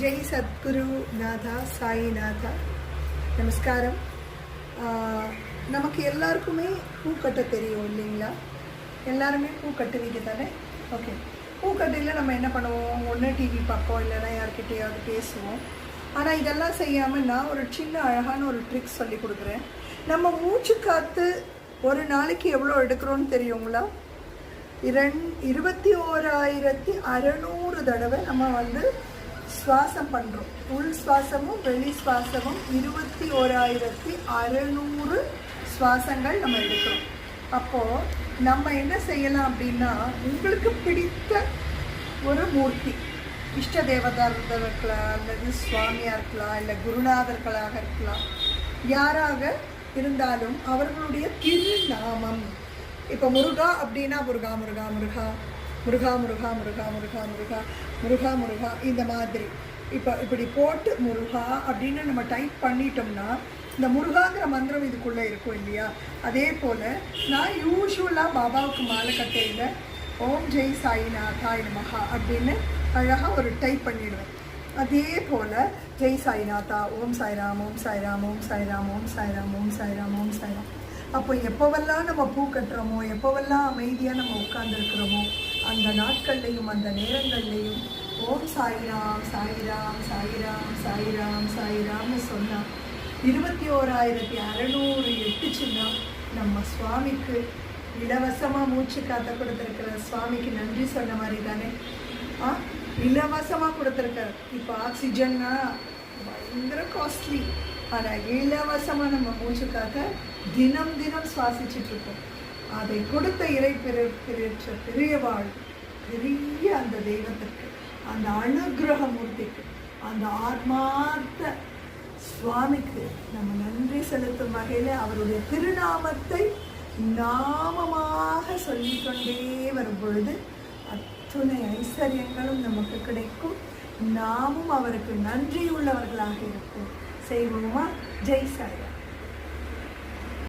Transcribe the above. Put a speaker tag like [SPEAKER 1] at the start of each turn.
[SPEAKER 1] ஜெய் சத்குரு நாதா சாயிநாதா நமஸ்காரம் நமக்கு எல்லாருக்குமே பூ கட்ட தெரியும் இல்லைங்களா எல்லாருமே பூ கட்டுவீங்க தானே ஓகே பூ கட்டையில் நம்ம என்ன பண்ணுவோம் ஒன்று டிவி பார்ப்போம் இல்லைன்னா யார்கிட்டையாவது பேசுவோம் ஆனால் இதெல்லாம் செய்யாமல் நான் ஒரு சின்ன அழகான ஒரு ட்ரிக் சொல்லி கொடுக்குறேன் நம்ம மூச்சு காற்று ஒரு நாளைக்கு எவ்வளோ எடுக்கிறோன்னு தெரியுங்களா இரண் இருபத்தி ஓராயிரத்தி அறநூறு தடவை நம்ம வந்து சுவாசம் பண்ணுறோம் உள் சுவாசமும் வெளி சுவாசமும் இருபத்தி ஓராயிரத்தி அறநூறு சுவாசங்கள் நம்ம எடுக்கிறோம். அப்போது நம்ம என்ன செய்யலாம் அப்படின்னா உங்களுக்கு பிடித்த ஒரு மூர்த்தி. இஷ்ட தேவதார்களாக இருக்கலாம் அல்லது சுவாமியாக இருக்கலாம் இல்லை குருநாதர்களாக இருக்கலாம். யாராக இருந்தாலும் அவர்களுடைய திருநாமம். இப்போ முருகா அப்படின்னா முருகா முருகா முருகா. முருகா முருகா முருகா முருகா முருகா முருகா முருகா இந்த மாதிரி. இப்போ இப்படி போட்டு முருகா அப்படின்னு நம்ம டைப் பண்ணிட்டோம்னா இந்த முருகாங்கிற மந்திரம் இதுக்குள்ளே இருக்கும் இல்லையா? அதே போல் நான் யூஸ்வலாக பாபாவுக்கு மாலை கட்டையில் ஓம் ஜெய் சாயிநாதாய் நமஹா அப்படின்னு அழகாக ஒரு டைப் பண்ணிடுவேன். அதே போல் ஜெய் சாய்நாதா ஓம் சாய்ராம் ஓம் சாய்ராம் ஓம் சாய்ராம் ஓம் சாய்ராம் ஓம் சாய்ராம் ஓம் சாய்ராம். அப்போ எப்போவெல்லாம் நம்ம பூ கட்டுறோமோ எப்போவெல்லாம் அமைதியாக நம்ம உட்காந்துருக்கிறோமோ அந்த நாட்கள்லையும் அந்த நேரங்கள்லையும் ஓம் சாய்ராம் சாய்ராம் சாய்ராம் சாய்ராம் சாய்ராம்னு சொன்னால் இருபத்தி ஓராயிரத்தி அறநூறு எட்டு சின்னம் நம்ம சுவாமிக்கு இலவசமாக மூச்சு காத்த கொடுத்துருக்கிற சுவாமிக்கு நன்றி சொன்ன மாதிரி தானே? ஆ? இலவசமாக கொடுத்துருக்கார் இப்போ ஆக்சிஜன்னா பயங்கர காஸ்ட்லி ஆனால் இலவசமாக நம்ம மூச்சு காக்க தினம் தினம் சுவாசிச்சுட்ருக்கோம் அதை கொடுத்த இறை பெற்ற பெரியவாள் பெரிய அந்த தெய்வத்திற்கு அந்த அனுகிரக மூர்த்திக்கு அந்த ஆத்மார்த்த சுவாமிக்கு நம்ம நன்றி செலுத்தும் வகையில் அவருடைய திருநாமத்தை நாமமாக சொல்லிக்கொண்டே வரும் பொழுது அத்துணை ஐஸ்வர்யங்களும் நமக்கு கிடைக்கும். நாமும் அவருக்கு நன்றியுள்ளவர்களாக இருப்போம். செய்வோமா? ஜெய் சாயா